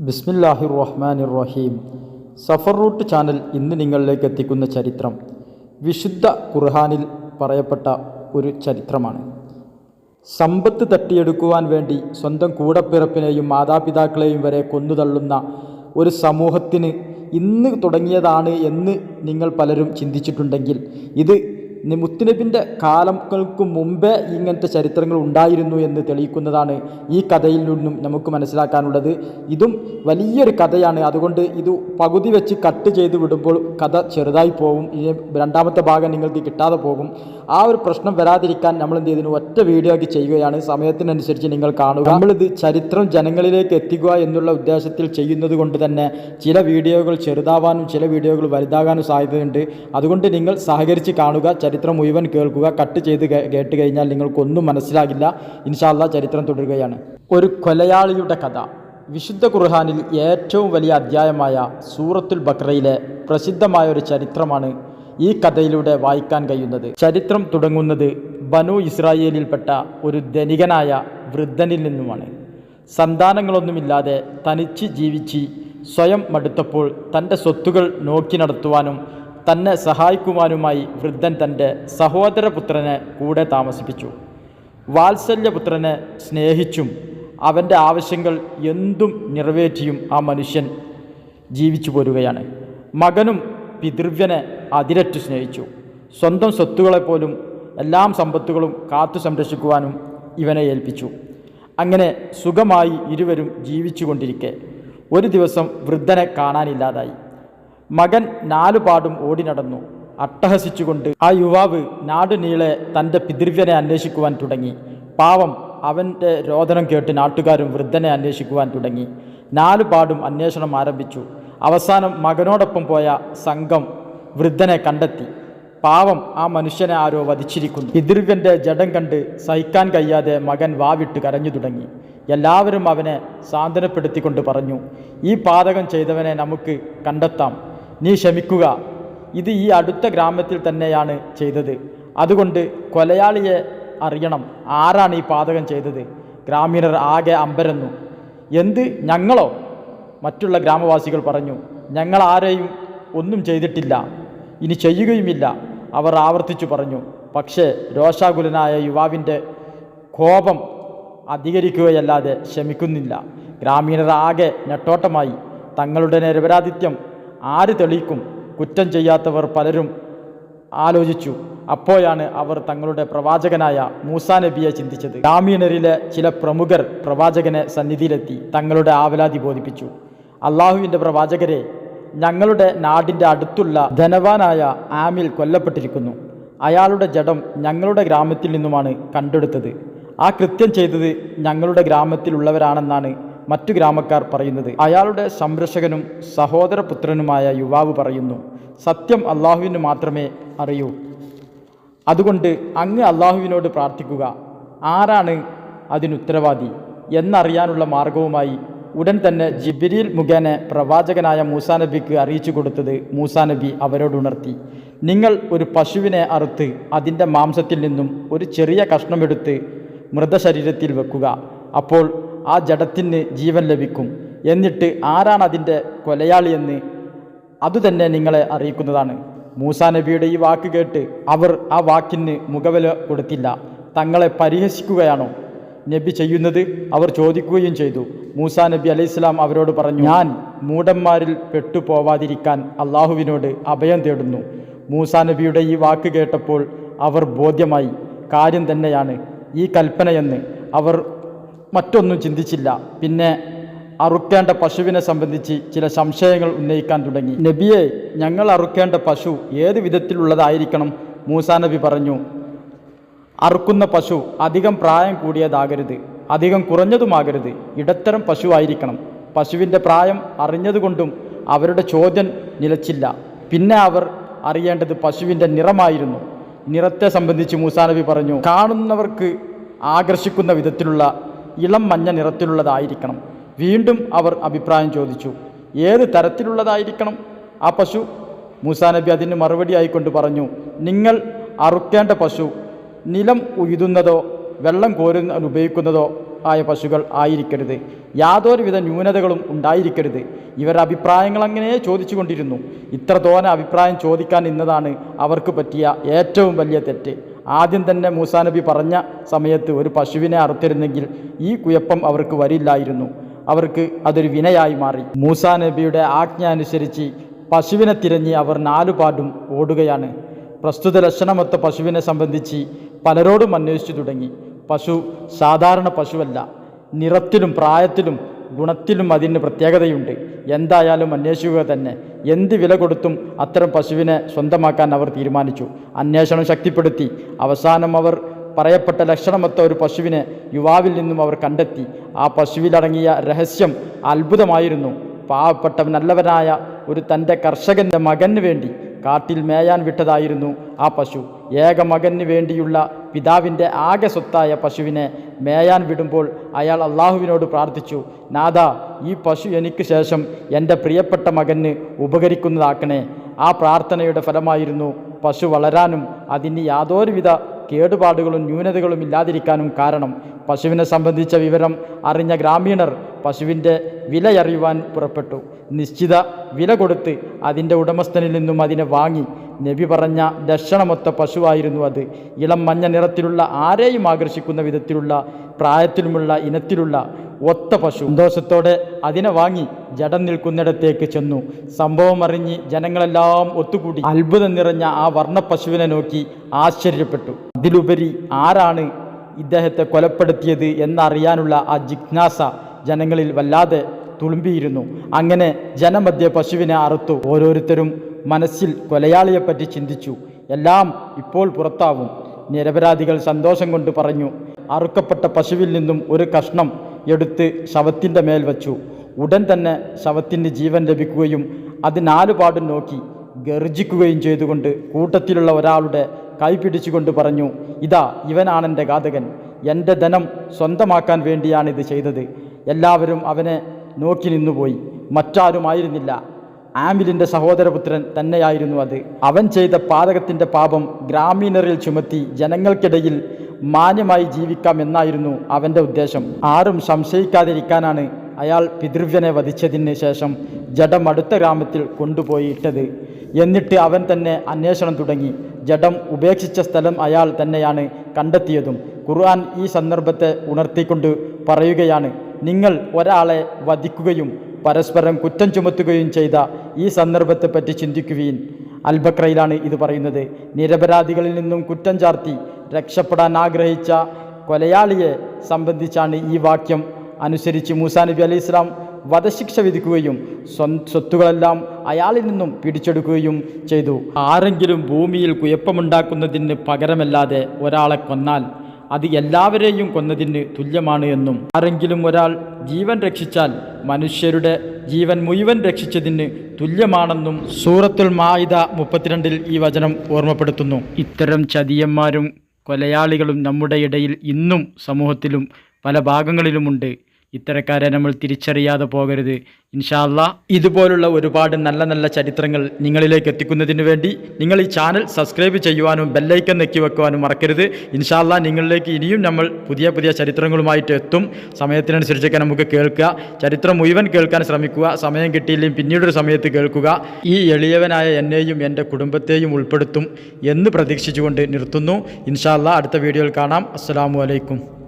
ബിസ്മില്ലാഹിർ റഹ്മാൻ റഹീം സഫർ റൂട്ട് ചാനൽ ഇന്ന് നിങ്ങളിലേക്ക് എത്തിക്കുന്ന ചരിത്രം വിശുദ്ധ ഖുർഹാനിൽ പറയപ്പെട്ട ഒരു ചരിത്രമാണ്. സമ്പത്ത് തട്ടിയെടുക്കുവാൻ വേണ്ടി സ്വന്തം കൂടപ്പിറപ്പിനെയും മാതാപിതാക്കളെയും വരെ കൊന്നുതള്ളുന്ന ഒരു സമൂഹത്തിന് ഇന്ന് തുടങ്ങിയതാണ് എന്ന് നിങ്ങൾ പലരും ചിന്തിച്ചിട്ടുണ്ടെങ്കിൽ ഇത് മുത്തുനബിന്റെ കാലങ്ങൾക്ക് മുമ്പേ ഇങ്ങനത്തെ ചരിത്രങ്ങൾ ഉണ്ടായിരുന്നു എന്ന് തെളിയിക്കുന്നതാണ് ഈ കഥയിൽ നിന്നും നമുക്ക് മനസ്സിലാക്കാനുള്ളത്. ഇതും വലിയൊരു കഥയാണ്. അതുകൊണ്ട് ഇത് പകുതി വെച്ച് കട്ട് ചെയ്ത് വിടുമ്പോൾ കഥ ചെറുതായി പോകും ഈ രണ്ടാമത്തെ ഭാഗം നിങ്ങൾക്ക് കിട്ടാതെ പോകും. ആ ഒരു പ്രശ്നം വരാതിരിക്കാൻ നമ്മൾ എന്ത് ചെയ്തിന് ഒറ്റ വീഡിയോ ആക്കി ചെയ്യുകയാണ്. സമയത്തിനനുസരിച്ച് നിങ്ങൾ കാണുക. നമ്മളിത് ചരിത്രം ജനങ്ങളിലേക്ക് എത്തിക്കുക എന്നുള്ള ഉദ്ദേശത്തിൽ ചെയ്യുന്നത് കൊണ്ട് തന്നെ ചില വീഡിയോകൾ ചെറുതാവാനും ചില വീഡിയോകൾ വലുതാകാനും സാധ്യതയുണ്ട്. അതുകൊണ്ട് നിങ്ങൾ സഹകരിച്ച് കാണുക. ചരിത്രം മുഴുവൻ കേൾക്കുക. കട്ട് ചെയ്ത് കേട്ട് കഴിഞ്ഞാൽ നിങ്ങൾക്കൊന്നും മനസ്സിലാകില്ല. ഇൻഷാല്ല ചരിത്രം തുടരുകയാണ്. ഒരു കൊലയാളിയുടെ കഥ. വിശുദ്ധ ഖുർഹാനിൽ ഏറ്റവും വലിയ അധ്യായമായ സൂറത്തുൽ ബക്രയിലെ പ്രസിദ്ധമായ ഒരു ചരിത്രമാണ് ഈ കഥയിലൂടെ വായിക്കാൻ കഴിയുന്നത്. ചരിത്രം തുടങ്ങുന്നത് ബനു ഇസ്രായേലിൽപ്പെട്ട ഒരു ധനികനായ വൃദ്ധനിൽ നിന്നുമാണ്. സന്താനങ്ങളൊന്നുമില്ലാതെ തനിച്ച് ജീവിച്ച് സ്വയം മടുത്തപ്പോൾ തന്റെ സ്വത്തുകൾ നോക്കി നടത്തുവാനും തന്നെ സഹായിക്കുവാനുമായി വൃദ്ധൻ തന്റെ സഹോദരപുത്രനെ കൂടെ താമസിപ്പിച്ചു. വാത്സല്യപുത്രനെ സ്നേഹിച്ചും അവന്റെ ആവശ്യങ്ങൾ എന്തും നിറവേറ്റിയും ആ മനുഷ്യൻ ജീവിച്ചു പോരുകയാണ് മകനും പിതൃവ്യനെ അതിരറ്റു സ്നേഹിച്ചു. സ്വന്തം സ്വത്തുകളെപ്പോലും എല്ലാം സമ്പത്തുകളും കാത്തു സംരക്ഷിക്കുവാനും ഇവനെ ഏൽപ്പിച്ചു. അങ്ങനെ സുഖമായി ഇരുവരും ജീവിച്ചു കൊണ്ടിരിക്കെ ഒരു ദിവസം വൃദ്ധനെ കാണാനില്ലാതായി. മകൻ നാലുപാടും ഓടി നടന്നു. അട്ടഹസിച്ചുകൊണ്ട് ആ യുവാവ് നാടുനീളെ തന്റെ പിതൃവ്യനെ അന്വേഷിക്കുവാൻ തുടങ്ങി. പാവം അവന്റെ രോദനം കേട്ട് നാട്ടുകാരും വൃദ്ധനെ അന്വേഷിക്കുവാൻ തുടങ്ങി. നാലുപാടും അന്വേഷണം ആരംഭിച്ചു. അവസാനം മകനോടൊപ്പം പോയ സംഘം വൃദ്ധനെ കണ്ടെത്തി. പാവം ആ മനുഷ്യനെ ആരോ വധിച്ചിരിക്കുന്നു. പിതൃകന്റെ ജഡം കണ്ട് സഹിക്കാൻ കഴിയാതെ മകൻ വാവിട്ട് കരഞ്ഞു തുടങ്ങി. എല്ലാവരും അവനെ സാന്ത്വനപ്പെടുത്തിക്കൊണ്ട് പറഞ്ഞു ഈ പാതകം ചെയ്തവനെ നമുക്ക് കണ്ടെത്താം. നീ ക്ഷമിക്കുക. ഇത് ഈ അടുത്ത ഗ്രാമത്തിൽ തന്നെയാണ് ചെയ്തത്. അതുകൊണ്ട് കൊലയാളിയെ അറിയണം ആരാണ് ഈ പാതകം ചെയ്തത്. ഗ്രാമീണർ ആകെ അമ്പരന്നു. എന്ത്? ഞങ്ങളോ? മറ്റുള്ള ഗ്രാമവാസികൾ പറഞ്ഞു ഞങ്ങൾ ആരെയും ഒന്നും ചെയ്തിട്ടില്ല. ഇനി ചെയ്യുകയുമില്ല. അവർ ആവർത്തിച്ചു പറഞ്ഞു പക്ഷേ രോഷാകുലനായ യുവാവിന്റെ കോപം അധികരിക്കുകയല്ലാതെ ശമിക്കുന്നില്ല ഗ്രാമീണർ ആകെ നെട്ടോട്ടമായി. തങ്ങളുടെ നിരപരാധിത്യം ആര് തെളിയിക്കും? കുറ്റം ചെയ്യാത്തവർ പലരും ആലോചിച്ചു. അപ്പോഴാണ് അവർ തങ്ങളുടെ പ്രവാചകനായ മൂസാ നബിയെ ചിന്തിച്ചത്. ഗ്രാമീണരിലെ ചില പ്രമുഖർ പ്രവാചകനെ സന്നിധിയിലെത്തി തങ്ങളുടെ ആവലാതി ബോധിപ്പിച്ചു. അള്ളാഹുവിന്റെ പ്രവാചകരെ ഞങ്ങളുടെ നാടിന്റെ അടുത്തുള്ള ധനവാനായ ആമിൽ കൊല്ലപ്പെട്ടിരിക്കുന്നു. അയാളുടെ ജഡം ഞങ്ങളുടെ ഗ്രാമത്തിൽ നിന്നുമാണ് കണ്ടെടുത്തത്. ആ കൃത്യം ചെയ്തത് ഞങ്ങളുടെ ഗ്രാമത്തിലുള്ളവരാണെന്നാണ് മറ്റു ഗ്രാമക്കാർ പറയുന്നത്. അയാളുടെ സംരക്ഷകനും സഹോദരപുത്രനുമായ യുവാവ് പറയുന്നു സത്യം അള്ളാഹുവിന് മാത്രമേ അറിയൂ. അതുകൊണ്ട് അങ്ങ് അള്ളാഹുവിനോട് പ്രാർത്ഥിക്കുക. ആരാണ് അതിനുത്തരവാദി എന്നറിയാനുള്ള മാർഗവുമായി ഉടൻ തന്നെ ജിബിരിൽ മുഖേന പ്രവാചകനായ മൂസാ നബിക്ക് അറിയിച്ചു കൊടുത്തത് മൂസാ നബി അവരോട് ഉണർത്തി നിങ്ങൾ ഒരു പശുവിനെ അറുത്ത് അതിന്റെ മാംസത്തിൽ നിന്നും ഒരു ചെറിയ കഷ്ണമെടുത്ത് മൃതശരീരത്തിൽ വെക്കുക. അപ്പോൾ ആ ജഡത്തിന് ജീവൻ ലഭിക്കും. എന്നിട്ട് ആരാണ് അതിന്റെ കൊലയാളിയെന്ന് അതുതന്നെ നിങ്ങളെ അറിയിക്കുന്നതാണ്. മൂസാ നബിയുടെ ഈ വാക്ക് കേട്ട് അവർ ആ വാക്കിന് മുഖവില കൊടുത്തില്ല. തങ്ങളെ പരിഹസിക്കുകയാണോ? നബി ചെയ്യുന്നത് അവർ ചോദിക്കുകയും ചെയ്തു. മൂസാ നബി അലൈഹി ഇസ്ലാം അവരോട് പറഞ്ഞു ഞാൻ മൂടന്മാരിൽ പെട്ടുപോവാതിരിക്കാൻ അള്ളാഹുവിനോട് അഭയം തേടുന്നു. മൂസാ നബിയുടെ ഈ വാക്ക് കേട്ടപ്പോൾ അവർ ബോധ്യമായി കാര്യം തന്നെയാണ്. ഈ കൽപ്പനയെന്ന് അവർ മറ്റൊന്നും ചിന്തിച്ചില്ല. പിന്നെ അറുക്കേണ്ട പശുവിനെ സംബന്ധിച്ച് ചില സംശയങ്ങൾ ഉന്നയിക്കാൻ തുടങ്ങി. നബിയെ ഞങ്ങൾ അറുക്കേണ്ട പശു ഏത് വിധത്തിലുള്ളതായിരിക്കണം? മൂസാ നബി പറഞ്ഞു അറുക്കുന്ന പശു അധികം പ്രായം കൂടിയതാകരുത്. അധികം കുറഞ്ഞതുമാകരുത്. ഇടത്തരം പശുവായിരിക്കണം. പശുവിന്റെ പ്രായം അറിഞ്ഞതുകൊണ്ടും അവരുടെ ചോദ്യം നിലച്ചില്ല. പിന്നെ അവർ അറിയേണ്ടത് പശുവിന്റെ നിറമായിരുന്നു. നിറത്തെ സംബന്ധിച്ച് മൂസാ നബി പറഞ്ഞു കാണുന്നവർക്ക് ആകർഷിക്കുന്ന വിധത്തിലുള്ള ഇളം മഞ്ഞ നിറത്തിലുള്ളതായിരിക്കണം. വീണ്ടും അവർ അഭിപ്രായം ചോദിച്ചു ഏത് തരത്തിലുള്ളതായിരിക്കണം? ആ പശു മൂസാ നബി അതിന് മറുപടി ആയിക്കൊണ്ട് പറഞ്ഞു നിങ്ങൾ അറുക്കേണ്ട പശു നിലം ഉഴുതുന്നതോ വെള്ളം കോരുന്ന ഉപയോഗിക്കുന്നതോ ആയ പശുക്കൾ ആയിരിക്കരുത്. യാതൊരുവിധ ന്യൂനതകളും ഉണ്ടായിരിക്കരുത്. ഇവരുടെ അഭിപ്രായങ്ങൾ അങ്ങനെ ചോദിച്ചു കൊണ്ടിരുന്നു ഇത്ര തോന അഭിപ്രായം ചോദിക്കാൻ ഇന്നതാണ് അവർക്ക് പറ്റിയ ഏറ്റവും വലിയ തെറ്റ്. ആദ്യം തന്നെ മൂസാ നബി പറഞ്ഞ സമയത്ത് ഒരു പശുവിനെ അറുത്തിരുന്നെങ്കിൽ ഈ കുഴപ്പം അവർക്ക് വരില്ലായിരുന്നു. അവർക്ക് അതൊരു വിനയായി മാറി. മൂസാ നബിയുടെ ആജ്ഞ അനുസരിച്ച് പശുവിനെ തിരഞ്ഞ് അവർ നാലുപാടും ഓടുകയാണ്. പ്രസ്തുത ലക്ഷണമൊത്ത പശുവിനെ സംബന്ധിച്ച് പലരോടും അന്വേഷിച്ചു തുടങ്ങി. പശു സാധാരണ പശുവല്ല. നിറത്തിലും പ്രായത്തിലും ഗുണത്തിലും അതിന് പ്രത്യേകതയുണ്ട്. എന്തായാലും അന്വേഷിക്കുക തന്നെ. എന്ത് വില കൊടുത്തും അത്തരം പശുവിനെ സ്വന്തമാക്കാൻ അവർ തീരുമാനിച്ചു. അന്വേഷണം ശക്തിപ്പെടുത്തി. അവസാനം അവർ പറയപ്പെട്ട ലക്ഷണമൊത്ത ഒരു പശുവിനെ യുവാവിൽ നിന്നും അവർ കണ്ടെത്തി. ആ പശുവിലടങ്ങിയ രഹസ്യം അത്ഭുതമായിരുന്നു. പാവപ്പെട്ട നല്ലവനായ ഒരു തന്റെ കർഷകന്റെ മകന് വേണ്ടി കാട്ടിൽ മേയാൻ വിട്ടതായിരുന്നു ആ പശു. ഏക മകന് വേണ്ടിയുള്ള പിതാവിന്റെ ആകെ സ്വത്തായ പശുവിനെ മേയാൻ വിടുമ്പോൾ അയാൾ അള്ളാഹുവിനോട് പ്രാർത്ഥിച്ചു നാഥ ഈ പശു എനിക്ക് ശേഷം എന്റെ പ്രിയപ്പെട്ട മകന് ഉപകരിക്കുന്നതാക്കണേ. ആ പ്രാർത്ഥനയുടെ ഫലമായിരുന്നു പശു വളരാനും അതിന് യാതൊരുവിധ കേടുപാടുകളും ന്യൂനതകളും ഇല്ലാതിരിക്കാനും കാരണം. പശുവിനെ സംബന്ധിച്ച വിവരം അറിഞ്ഞ ഗ്രാമീണർ പശുവിന്റെ വിലയറിയുവാൻ പുറപ്പെട്ടു. നിശ്ചിത വില കൊടുത്ത് അതിന്റെ ഉടമസ്ഥനിൽ നിന്നും അതിനെ വാങ്ങി. നബി പറഞ്ഞ ദക്ഷണമൊത്ത പശുവായിരുന്നു അത്. ഇളം മഞ്ഞ നിറത്തിലുള്ള ആരെയും ആകർഷിക്കുന്ന വിധത്തിലുള്ള പ്രായത്തിലുമുള്ള ഇനത്തിലുള്ള ഒത്ത പശു. സന്തോഷത്തോടെ അതിനെ വാങ്ങി ജഡം നിൽക്കുന്നിടത്തേക്ക് ചെന്നു. സംഭവം അറിഞ്ഞ് ജനങ്ങളെല്ലാം ഒത്തുകൂടി. അത്ഭുതം നിറഞ്ഞ ആ വർണ പശുവിനെ നോക്കി ആശ്ചര്യപ്പെട്ടു. അതിലുപരി ആരാണ് ഇദ്ദേഹത്തെ കൊലപ്പെടുത്തിയത് എന്നറിയാനുള്ള ആ ജിജ്ഞാസ ജനങ്ങളിൽ വല്ലാതെ തുളുമ്പിയിരുന്നു. അങ്ങനെ ജനമധ്യ പശുവിനെ അറുത്തു. ഓരോരുത്തരും മനസ്സിൽ കൊലയാളിയെപ്പറ്റി ചിന്തിച്ചു. എല്ലാം ഇപ്പോൾ പുറത്താവും. നിരപരാധികൾ സന്തോഷം കൊണ്ട് പറഞ്ഞു അറുക്കപ്പെട്ട പശുവിൽ നിന്നും ഒരു കഷ്ണം എടുത്ത് ശവത്തിന്റെ മേൽ വച്ചു. ഉടൻ തന്നെ ശവത്തിന് ജീവൻ ലഭിക്കുകയും അത് നാലുപാടും നോക്കി ഗർജിക്കുകയും ചെയ്തുകൊണ്ട് കൂട്ടത്തിലുള്ള ഒരാളുടെ കൈ പിടിച്ചുകൊണ്ട് പറഞ്ഞു ഇതാ ഇവനാണെന്റെ ഘാതകൻ. എന്റെ ധനം സ്വന്തമാക്കാൻ വേണ്ടിയാണിത് ചെയ്തത്. എല്ലാവരും അവനെ നോക്കി നിന്നുപോയി. മറ്റാരുമായിരുന്നില്ല ആമിലിന്റെ സഹോദരപുത്രൻ തന്നെയായിരുന്നു അത്. അവൻ ചെയ്ത പാതകത്തിന്റെ പാപം ഗ്രാമീണരിൽ ചുമത്തി ജനങ്ങൾക്കിടയിൽ മാന്യമായി ജീവിക്കാം എന്നായിരുന്നു അവന്റെ ഉദ്ദേശം. ആരും സംശയിക്കാതിരിക്കാനാണ് അയാൾ പിതൃവ്യനെ വധിച്ചതിന് ശേഷം ജഡം അടുത്ത ഗ്രാമത്തിൽ കൊണ്ടുപോയി ഇട്ടത്. എന്നിട്ട് അവൻ തന്നെ അന്വേഷണം തുടങ്ങി. ജഡം ഉപേക്ഷിച്ച സ്ഥലം അയാൾ തന്നെയാണ് കണ്ടെത്തിയതും. ഖുർആൻ ഈ സന്ദർഭത്തെ ഉണർത്തിക്കൊണ്ട് പറയുകയാണ് നിങ്ങൾ ഒരാളെ വധിക്കുകയും പരസ്പരം കുറ്റം ചുമത്തുകയും ചെയ്ത ഈ സന്ദർഭത്തെപ്പറ്റി ചിന്തിക്കുകയും അൽബക്രയിലാണ് ഇത് പറയുന്നത്. നിരപരാധികളിൽ നിന്നും കുറ്റം ചാർത്തി രക്ഷപ്പെടാൻ ആഗ്രഹിച്ച കൊലയാളിയെ സംബന്ധിച്ചാണ് ഈ വാക്യം. അനുസരിച്ച് മൂസാ നബി അലൈഹി ഇസ്ലാം വധശിക്ഷ വിധിക്കുകയും സ്വ സ്വത്തുകളെല്ലാം അയാളിൽ നിന്നും പിടിച്ചെടുക്കുകയും ചെയ്തു. ആരെങ്കിലും ഭൂമിയിൽ കുഴപ്പമുണ്ടാക്കുന്നതിന് പകരമല്ലാതെ ഒരാളെ കൊന്നാൽ അത് എല്ലാവരെയും കൊന്നതിന് തുല്യമാണ് എന്നും. ആരെങ്കിലും ഒരാൾ ജീവൻ രക്ഷിച്ചാൽ മനുഷ്യരുടെ ജീവൻ മുഴുവൻ രക്ഷിച്ചതിന് തുല്യമാണെന്നും സൂറത്തുൽ മായിദ മുപ്പത്തിരണ്ടിൽ ഈ വചനം ഓർമ്മപ്പെടുത്തുന്നു. ഇത്തരം ചതിയന്മാരും കൊലയാളികളും നമ്മുടെ ഇടയിൽ ഇന്നും സമൂഹത്തിലും പല ഭാഗങ്ങളിലുമുണ്ട്. ഇത്തരക്കാരെ നമ്മൾ തിരിച്ചറിയാതെ പോകരുത്. ഇൻഷാല്ല ഇതുപോലുള്ള ഒരുപാട് നല്ല നല്ല ചരിത്രങ്ങൾ നിങ്ങളിലേക്ക് എത്തിക്കുന്നതിന് വേണ്ടി നിങ്ങൾ ഈ ചാനൽ സബ്സ്ക്രൈബ് ചെയ്യുവാനും ബെല്ലൈക്കൻ നെക്കി വെക്കുവാനും മറക്കരുത്. ഇൻഷാല്ല നിങ്ങളിലേക്ക് ഇനിയും നമ്മൾ പുതിയ പുതിയ ചരിത്രങ്ങളുമായിട്ട് എത്തും. സമയത്തിനനുസരിച്ചൊക്കെ നമുക്ക് കേൾക്കുക. ചരിത്രം മുഴുവൻ കേൾക്കാൻ ശ്രമിക്കുക. സമയം കിട്ടിയില്ലെങ്കിൽ പിന്നീടൊരു സമയത്ത് കേൾക്കുക. ഈ എളിയവനായ എന്നെയും എന്റെ കുടുംബത്തെയും ഉൾപ്പെടുത്തും എന്ന് പ്രതീക്ഷിച്ചുകൊണ്ട് നിർത്തുന്നു. ഇൻഷാല്ല അടുത്ത വീഡിയോയിൽ കാണാം. അസ്സാം വലൈക്കും